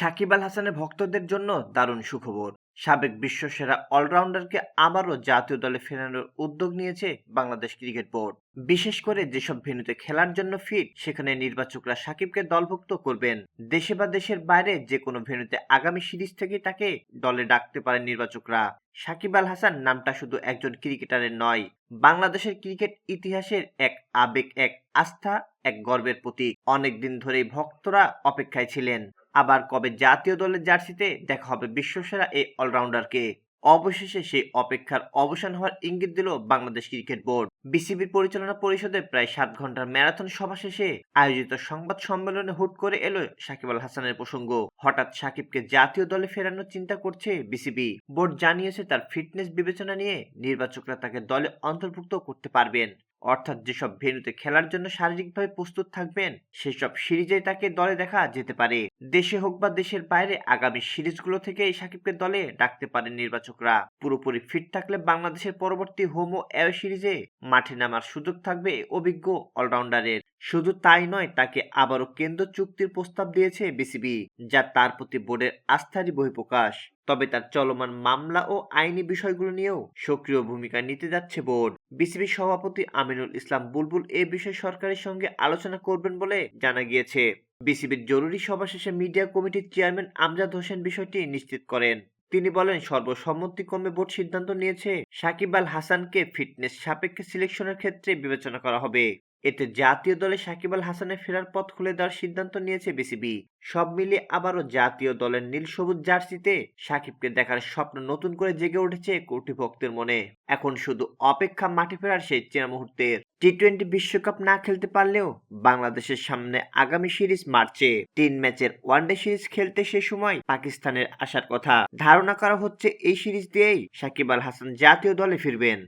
সাকিব আল হাসানের ভক্তদের জন্য দারুণ সুখবর। সাবেক বিশ্বসেরা অলরাউন্ডারকে আবারও জাতীয় দলে ফেরানোর উদ্যোগ নিয়েছে বাংলাদেশ ক্রিকেট বোর্ড। বিশেষ করে যেসব ভেন্যুতে খেলার জন্য ফিট, সেখানে নির্বাচকরা সাকিবকে দলভুক্ত করবেন। দেশে বা দেশের বাইরে যে কোনো ভেন্যুতে আগামী সিরিজ থেকে তাকে দলে ডাকতে পারেন নির্বাচকরা। সাকিব আল হাসান নামটা শুধু একজন ক্রিকেটারের নয়, বাংলাদেশের ক্রিকেট ইতিহাসের এক আবেগ, এক আস্থা, এক গর্বের প্রতীক। অনেকদিন ধরেই ভক্তরা অপেক্ষায় ছিলেন। আবার কবে জাতীয় দলের জার্সিতে দেখা হবে বিশ্বসেরা এই অলরাউন্ডারকে? অবশেষে সেই অপেক্ষার অবসান হওয়ার ইঙ্গিত দিল বাংলাদেশ ক্রিকেট বোর্ড। বিসিবির পরিচালনা পরিষদে প্রায় সাত ঘণ্টার ম্যারাথন সভা শেষে আয়োজিত সংবাদ সম্মেলনে হুট করে এলো সাকিব আল হাসানের প্রসঙ্গ। হঠাৎ সাকিবকে জাতীয় দলে ফেরানোর চিন্তা করছে বিসিবি। বোর্ড জানিয়েছে তার ফিটনেস বিবেচনা নিয়ে নির্বাচকরা তাকে দলে অন্তর্ভুক্ত করতে পারবেন। অর্থাৎ যেসব ভেন্যুতে খেলার জন্য শারীরিকভাবে প্রস্তুত থাকবেন, সেসব সিরিজে তাকে দলে দেখা যেতে পারে। দেশে হোক বা দেশের বাইরে, আগামী সিরিজগুলো থেকে সাকিবকে দলে ডাকতে পারেন নির্বাচকরা। পুরোপুরি ফিট থাকলে বাংলাদেশের পরবর্তী হোম ও অ্যাওয়ে সিরিজে মাঠে নামার সুযোগ থাকবে অভিজ্ঞ অলরাউন্ডারের। শুধু তাই নয়, তাকে আবারও কেন্দ্র চুক্তির প্রস্তাব দিয়েছে বিসিবি। যা তার প্রতি বোর্ডের আস্থারই বহিঃপ্রকাশ। তবে তার চলমান মামলা ও আইনি বিষয়গুলো নিয়েও সক্রিয় ভূমিকা নিতে যাচ্ছে বোর্ড। বিসিবি সভাপতি আমিনুল ইসলাম বুলবুল এ বিষয়ে সরকারের সঙ্গে আলোচনা করবেন বলে জানা গিয়েছে। বিসিবির জরুরি সভা শেষে মিডিয়া কমিটির চেয়ারম্যান আমজাদ হোসেন বিষয়টি নিশ্চিত করেন। তিনি বলেন, সর্বসম্মতিক্রমে বোর্ড সিদ্ধান্ত নিয়েছে, সাকিব আল হাসানকে ফিটনেস সাপেক্ষে সিলেকশনের ক্ষেত্রে বিবেচনা করা হবে। এতে জাতীয় দলে সাকিব আল হাসানের ফেরার পথ খুলে দেওয়ার সিদ্ধান্ত নিয়েছে বিসিবি। সব মিলিয়ে আবারও জাতীয় দলের নীল সবুজ জার্সিতে সাকিবকে দেখার স্বপ্ন নতুন করে জেগে উঠেছে ভক্তের মনে। এখন শুধু অপেক্ষা মাঠে ফেরার সেই চেনা মুহূর্তের। টি টোয়েন্টি বিশ্বকাপ না খেলতে পারলেও বাংলাদেশের সামনে আগামী সিরিজ মার্চে তিন ম্যাচের ওয়ানডে সিরিজ খেলতে সে সময় পাকিস্তানের আসার কথা। ধারণা করা হচ্ছে এই সিরিজ দিয়েই সাকিব আল হাসান জাতীয় দলে ফিরবেন।